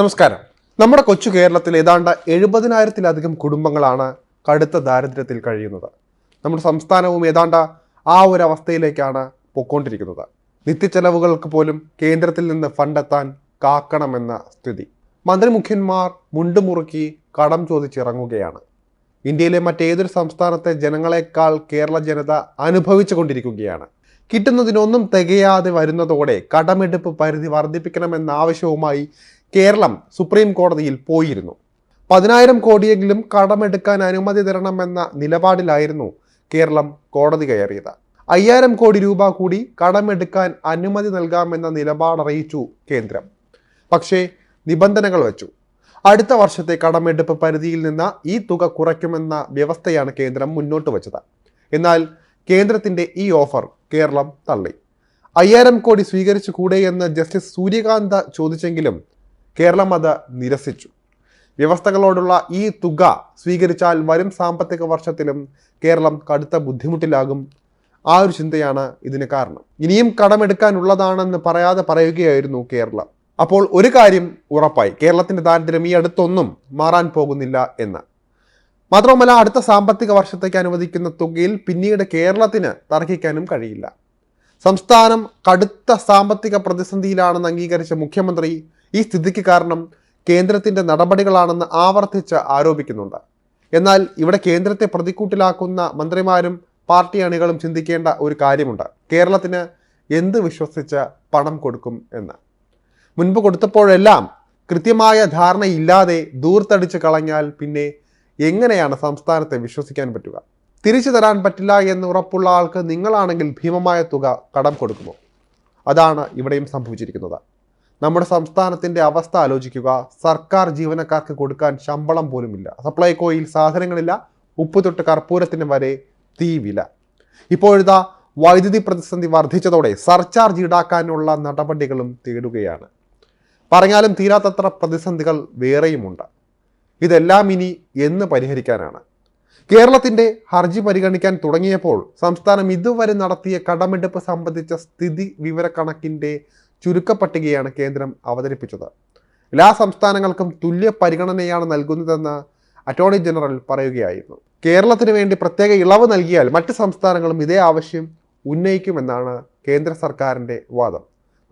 നമസ്കാരം. നമ്മുടെ കൊച്ചു കേരളത്തിൽ ഏതാണ്ട് എഴുപതിനായിരത്തിലധികം കുടുംബങ്ങളാണ് കടുത്ത ദാരിദ്ര്യത്തിൽ കഴിയുന്നത്. നമ്മുടെ സംസ്ഥാനവും ഏതാണ്ട് ആ ഒരു അവസ്ഥയിലേക്കാണ് പൊക്കോണ്ടിരിക്കുന്നത് നിത്യച്ചെലവുകൾക്ക് പോലും കേന്ദ്രത്തിൽ നിന്ന് ഫണ്ടെത്താൻ കാക്കണമെന്ന സ്ഥിതി. മന്ത്രിമുഖ്യന്മാർ മുണ്ടുമുറുക്കി കടം ചോദിച്ചിറങ്ങുകയാണ്. ഇന്ത്യയിലെ മറ്റേതൊരു സംസ്ഥാനത്തെ ജനങ്ങളെക്കാൾ കേരള ജനത അനുഭവിച്ചു കൊണ്ടിരിക്കുകയാണ്. കിട്ടുന്നതിനൊന്നും തികയാതെ വരുന്നതോടെ കടമെടുപ്പ് പരിധി വർദ്ധിപ്പിക്കണമെന്ന ആവശ്യവുമായി കേരളം സുപ്രീം കോടതിയിൽ പോയിരുന്നു. പതിനായിരം കോടിയെങ്കിലും കടമെടുക്കാൻ അനുമതി തരണമെന്ന നിലപാടിലായിരുന്നു കേരളം കോടതി കയറിയത്. അയ്യായിരം കോടി രൂപ കൂടി കടമെടുക്കാൻ അനുമതി നൽകാമെന്ന നിലപാടറിയിച്ചു കേന്ദ്രം. പക്ഷേ നിബന്ധനകൾ വച്ചു. അടുത്ത വർഷത്തെ കടമെടുപ്പ് പരിധിയിൽ നിന്ന് ഈ തുക കുറയ്ക്കുമെന്ന വ്യവസ്ഥയാണ് കേന്ദ്രം മുന്നോട്ട് വച്ചത്. എന്നാൽ കേന്ദ്രത്തിന്റെ ഈ ഓഫർ കേരളം തള്ളി. അയ്യായിരം കോടി സ്വീകരിച്ചു കൂടെ എന്ന് ജസ്റ്റിസ് സൂര്യകാന്ത ചോദിച്ചെങ്കിലും കേരളം അത് നിരസിച്ചു. വ്യവസ്ഥകളോടുള്ള ഈ തുക സ്വീകരിച്ചാൽ വരും സാമ്പത്തിക വർഷത്തിലും കേരളം കടുത്ത ബുദ്ധിമുട്ടിലാകും. ആ ഒരു ചിന്തയാണ് ഇതിന് കാരണം. ഇനിയും കടമെടുക്കാനുള്ളതാണെന്ന് പറയാതെ പറയുകയായിരുന്നു കേരളം. അപ്പോൾ ഒരു കാര്യം ഉറപ്പായി കേരളത്തിന്റെ ദാരിദ്ര്യം ഈ അടുത്തൊന്നും മാറാൻ പോകുന്നില്ല എന്ന്. മാത്രവുമല്ല അടുത്ത സാമ്പത്തിക വർഷത്തേക്ക് അനുവദിക്കുന്ന തുകയിൽ പിന്നീട് കേരളത്തിന് തർക്കിക്കാനും കഴിയില്ല. സംസ്ഥാനം കടുത്ത സാമ്പത്തിക പ്രതിസന്ധിയിലാണെന്ന് അംഗീകരിച്ച മുഖ്യമന്ത്രി ഈ സ്ഥിതിക്ക് കാരണം കേന്ദ്രത്തിന്റെ നടപടികളാണെന്ന് ആവർത്തിച്ച് ആരോപിക്കുന്നുണ്ട്. എന്നാൽ ഇവിടെ കേന്ദ്രത്തെ പ്രതിക്കൂട്ടിലാക്കുന്ന മന്ത്രിമാരും പാർട്ടി അണികളും ചിന്തിക്കേണ്ട ഒരു കാര്യമുണ്ട്. കേരളത്തിന് എന്ത് വിശ്വസിച്ച് പണം കൊടുക്കും എന്ന്. മുൻപ് കൊടുത്തപ്പോഴെല്ലാം കൃത്യമായ ധാരണയില്ലാതെ ദൂർത്തടിച്ച് കളഞ്ഞാൽ പിന്നെ എങ്ങനെയാണ് സംസ്ഥാനത്തെ വിശ്വസിക്കാൻ പറ്റുക? തിരിച്ചു തരാൻ പറ്റില്ല എന്ന് ഉറപ്പുള്ള ആൾക്ക് നിങ്ങളാണെങ്കിൽ ഭീമമായ തുക കടം കൊടുക്കുമോ? അതാണ് ഇവിടെയും സംഭവിച്ചിരിക്കുന്നത്. നമ്മുടെ സംസ്ഥാനത്തിന്റെ അവസ്ഥ ആലോചിക്കുക. സർക്കാർ ജീവനക്കാർക്ക് കൊടുക്കാൻ ശമ്പളം പോലുമില്ല. സപ്ലൈകോയിൽ സാധനങ്ങളില്ല. ഉപ്പ് തൊട്ട് കർപ്പൂരത്തിന് വരെ തീ വില. ഇപ്പോഴത്തെ വൈദ്യുതി പ്രതിസന്ധി വർദ്ധിച്ചതോടെ സർചാർജ് ഈടാക്കാനുള്ള നടപടികളും തേടുകയാണ്. പറഞ്ഞാലും തീരാത്തത്ര പ്രതിസന്ധികൾ വേറെയുമുണ്ട്. ഇതെല്ലാം ഇനി എന്ന് പരിഹരിക്കാനാണ്. കേരളത്തിന്റെ ഹർജി പരിഗണിക്കാൻ തുടങ്ങിയപ്പോൾ സംസ്ഥാനം ഇതുവരെ നടത്തിയ കടമെടുപ്പ് സംബന്ധിച്ച സ്ഥിതി വിവരക്കണക്കിന്റെ ചുരുക്കപ്പട്ടികയാണ് കേന്ദ്രം അവതരിപ്പിച്ചത്. എല്ലാ സംസ്ഥാനങ്ങൾക്കും തുല്യ പരിഗണനയാണ് നൽകുന്നതെന്ന് അറ്റോർണി ജനറൽ പറയുകയായിരുന്നു. കേരളത്തിന് വേണ്ടി പ്രത്യേക ഇളവ് നൽകിയാൽ മറ്റ് സംസ്ഥാനങ്ങളും ഇതേ ആവശ്യം ഉന്നയിക്കുമെന്നാണ് കേന്ദ്ര സർക്കാരിന്റെ വാദം.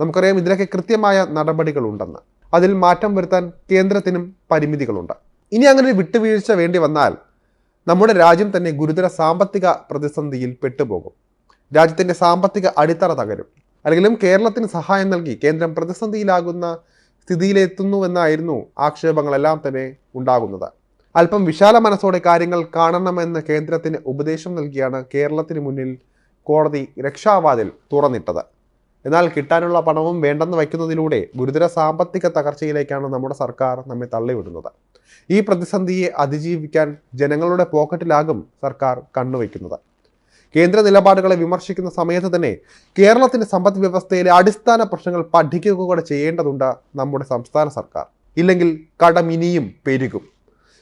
നമുക്കറിയാം ഇതിലൊക്കെ കൃത്യമായ നടപടികളുണ്ടെന്ന്. അതിൽ മാറ്റം വരുത്താൻ കേന്ദ്രത്തിനും പരിമിതികളുണ്ട്. ഇനി അങ്ങനെ വിട്ടുവീഴ്ച വേണ്ടി വന്നാൽ നമ്മുടെ രാജ്യം തന്നെ ഗുരുതര സാമ്പത്തിക പ്രതിസന്ധിയിൽ പെട്ടുപോകും. രാജ്യത്തിന്റെ സാമ്പത്തിക അടിത്തറ തകരും. അല്ലെങ്കിലും കേരളത്തിന് സഹായം നൽകി കേന്ദ്രം പ്രതിസന്ധിയിലാകുന്ന സ്ഥിതിയിലെത്തുന്നുവെന്നായിരുന്നു ആക്ഷേപങ്ങളെല്ലാം തന്നെ ഉണ്ടാകുന്നത്. അല്പം വിശാല മനസ്സോടെ കാര്യങ്ങൾ കാണണമെന്ന് കേന്ദ്രത്തിന് ഉപദേശം നൽകിയാണ് കേരളത്തിന് മുന്നിൽ കോടതി രക്ഷാവാതിൽ തുറന്നിട്ടത്. എന്നാൽ കിട്ടാനുള്ള പണവും വേണ്ടെന്ന് വയ്ക്കുന്നതിലൂടെ ഗുരുതര സാമ്പത്തിക തകർച്ചയിലേക്കാണ് നമ്മുടെ സർക്കാർ നമ്മെ തള്ളിവിടുന്നത്. ഈ പ്രതിസന്ധിയെ അതിജീവിക്കാൻ ജനങ്ങളുടെ പോക്കറ്റിലാകും സർക്കാർ കണ്ണുവയ്ക്കുന്നത്. കേന്ദ്ര നിലപാടുകളെ വിമർശിക്കുന്ന സമയത്ത് തന്നെ കേരളത്തിന്റെ സമ്പദ് വ്യവസ്ഥയിലെ അടിസ്ഥാന പ്രശ്നങ്ങൾ പഠിക്കുക കൂടെ ചെയ്യേണ്ടതുണ്ട് നമ്മുടെ സംസ്ഥാന സർക്കാർ. ഇല്ലെങ്കിൽ കടം ഇനിയും പെരുകും.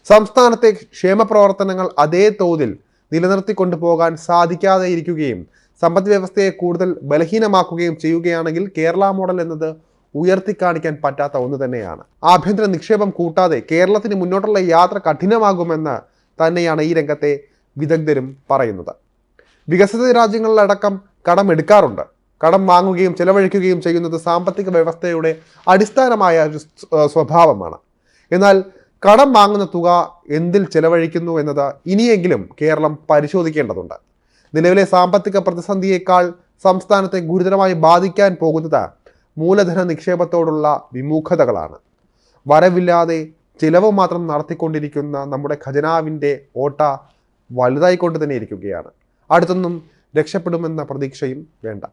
സംസ്ഥാനത്തെ ക്ഷേമപ്രവർത്തനങ്ങൾ അതേ തോതിൽ നിലനിർത്തിക്കൊണ്ടു പോകാൻ സാധിക്കാതെ ഇരിക്കുകയും സമ്പദ് വ്യവസ്ഥയെ കൂടുതൽ ബലഹീനമാക്കുകയും ചെയ്യുകയാണെങ്കിൽ കേരള മോഡൽ എന്നത് ഉയർത്തിക്കാണിക്കാൻ പറ്റാത്ത ഒന്ന് തന്നെയാണ്. ആഭ്യന്തര നിക്ഷേപം കൂട്ടാതെ കേരളത്തിന് മുന്നോട്ടുള്ള യാത്ര കഠിനമാകുമെന്ന് തന്നെയാണ് ഈ രംഗത്തെ വിദഗ്ധരും പറയുന്നത്. വികസിത രാജ്യങ്ങളിലടക്കം കടം എടുക്കാറുണ്ട്. കടം വാങ്ങുകയും ചെലവഴിക്കുകയും ചെയ്യുന്നത് സാമ്പത്തിക വ്യവസ്ഥയുടെ അടിസ്ഥാനമായ ഒരു സ്വഭാവമാണ്. എന്നാൽ കടം വാങ്ങുന്ന തുക എന്തിൽ ചെലവഴിക്കുന്നു എന്നത് ഇനിയെങ്കിലും കേരളം പരിശോധിക്കേണ്ടതുണ്ട്. നിലവിലെ സാമ്പത്തിക പ്രതിസന്ധിയേക്കാൾ സംസ്ഥാനത്തെ ഗുരുതരമായി ബാധിക്കാൻ പോകുന്നത് മൂലധന നിക്ഷേപത്തോടുള്ള വിമുഖതകളാണ്. വരവില്ലാതെ ചിലവ് മാത്രം നടത്തിക്കൊണ്ടിരിക്കുന്ന നമ്മുടെ ഖജനാവിന്റെ ഓട്ട വലുതായിക്കൊണ്ട് തന്നെ ഇരിക്കുകയാണ് അടുത്തൊന്നും രക്ഷപ്പെടുമെന്ന പ്രതീക്ഷയും വേണ്ട.